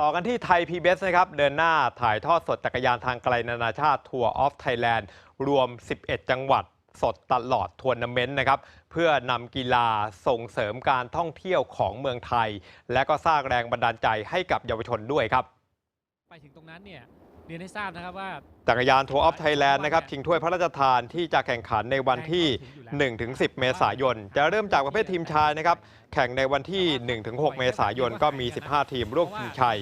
ต่อกันที่ไทย PBS นะครับ เดินหน้าถ่ายทอดสดจักรยานทางไกลนานาชาติทัวร์ออฟไทยแลนด์รวม 11 จังหวัดสดตลอดทัวร์นาเมนต์นะครับ เพื่อนำกีฬาส่งเสริมการท่องเที่ยวของเมืองไทย และก็สร้างแรงบันดาลใจให้กับเยาวชนด้วยครับ ไปถึงตรงนั้นเนี่ย เรียนให้ทราบนะครับว่า จักรยานทัวร์ออฟไทยแลนด์นะครับชิงถ้วยพระราชทานที่จะแข่งขันในวันที่ 1-10 เมษายน จะเริ่มจากประเภททีมชายนะครับ แข่งในวันที่ 1-6 เมษายนก็มี 15 ทีมร่วมชิงชัย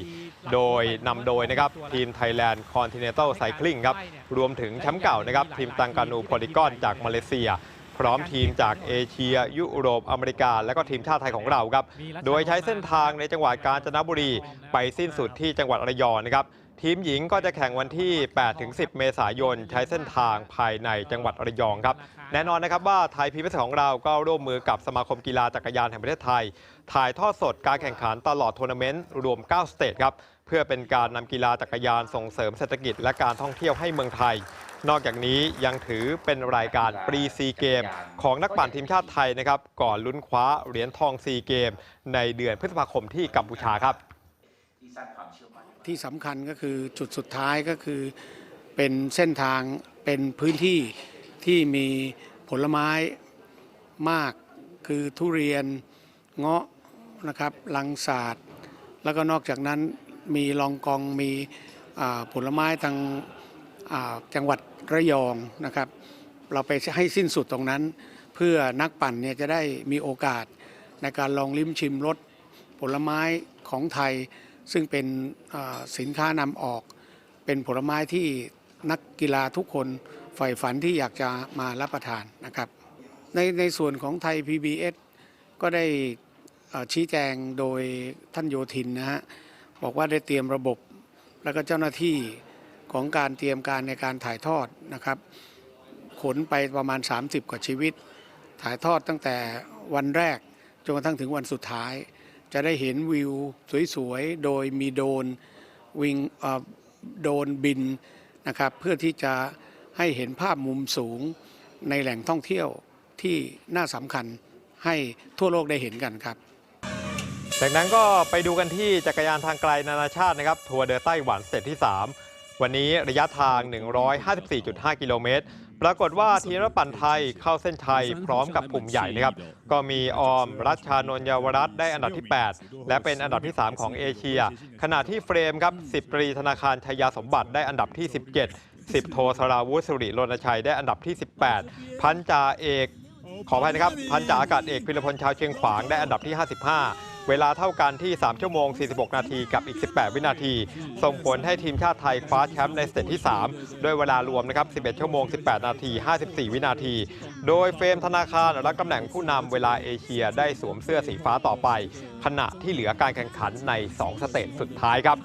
โดยนำโดยนะครับทีม Thailand Continental Cycling ครับ รวมถึงแชมป์เก่านะครับทีมตังกานูโพลิกอนจากมาเลเซียพร้อมทีมจากเอเชีย ยุโรป อเมริกา และก็ทีมชาติไทยของเราครับ โดยใช้เส้นทางในจังหวัดกาญจนบุรี ไปสิ้นสุดที่จังหวัดระยองนะครับ ทีมหญิงก็จะแข่งวันที่ 8-10 เมษายน ใช้เส้นทางภายในจังหวัดระยองครับ แน่นอนนะครับว่าไทยพีบีของเราก็ร่วมมือกับสมาคมกีฬาจักรยานแห่งประเทศไทย ถ่ายทอดสดการแข่งขันตลอดทัวร์นาเมนต์รวม 9 สเตจครับ เพื่อเป็นการนำกีฬาจักรยานส่งเสริมเศรษฐกิจและการท่องเที่ยวให้เมืองไทย นอกจากนี้ยังถือเป็นรายการปรีซีเกม ของนักปั่นทีมชาติไทยนะครับก่อนลุ้นคว้าเหรียญทองซีเกม ในเดือนพฤษภาคมที่กัมพูชาครับ สร้างความเชื่อมั่นที่สำคัญก็คือจุดสุดท้ายก็คือเป็นเส้นทางเป็นพื้นที่ที่มีผลไม้มากคือทุเรียนเงาะนะครับลังสาดแล้วก็นอกจากนั้นมีลองกองมีผลไม้ทางจังหวัดระยองนะครับ เราไปให้สิ้นสุดตรงนั้น เพื่อนักปั่นเนี่ยจะได้มีโอกาสในการลองลิ้มชิมรสผลไม้ของไทย ซึ่งเป็นสินค้านำออก เป็นผลไม้ที่นักกีฬาทุกคนใฝ่ฝันที่อยากจะมารับประทานนะครับในในส่วนของไทย PBS ก็ได้ชี้แจงโดยท่านโยธินนะฮะบอกว่าได้เตรียมระบบแล้วก็เจ้าหน้าที่ของการเตรียมการในการถ่ายทอดนะครับ ขนไปประมาณ 30 กว่าชีวิต ถ่ายทอดตั้งแต่วันแรกจนกระทั่งถึงวันสุดท้าย จะได้เห็นวิวสวยๆ โดยมีโดนวิงเอ่อโดนบินนะครับเพื่อที่จะให้เห็นภาพมุมสูงในแหล่งท่องเที่ยวที่น่าสำคัญให้ทั่วโลกได้เห็นกันครับ จากนั้นก็ไปดูกันที่จักรยานทางไกลนานาชาตินะครับทัวร์เดอไต้หวันสเตจที่ 3 วันนี้ระยะทาง 154.5 กิโลเมตร ปรากฏว่าทีมรปั่นไทยเข้าเส้นชัยพร้อมกับกลุ่มใหญ่นะครับ ก็มีออมรัชชานนยาวรัตน์ได้อันดับที่ 8 และเป็นอันดับที่ 3 ของเอเชีย ขณะที่เฟรมครับ 10 ตรีธนาคารชัยยาสมบัติได้อันดับที่ 17 10 โทสราวุฒิสุริรณชัยได้อันดับที่ 18 พันจ่าเอก ขออภัยนะครับ พันจ่าอากาศเอกพิรพลชาวเชียงขวางได้อันดับที่ 55 เวลาเท่ากันที่ 3 ชั่วโมง 46 นาทีกับอีก 18 วินาที ส่งผลให้ทีมชาติไทยคว้าแชมป์ในเซตที่ 3 ด้วยเวลารวมนะครับ 11 ชั่วโมง 18 นาที 54 วินาที โดยเฟรมธนาคารและตำแหน่งผู้นำเวลาเอเชียได้สวมเสื้อสีฟ้าต่อไป ขณะที่เหลือการแข่งขันใน 2 สเตจสุดท้ายครับ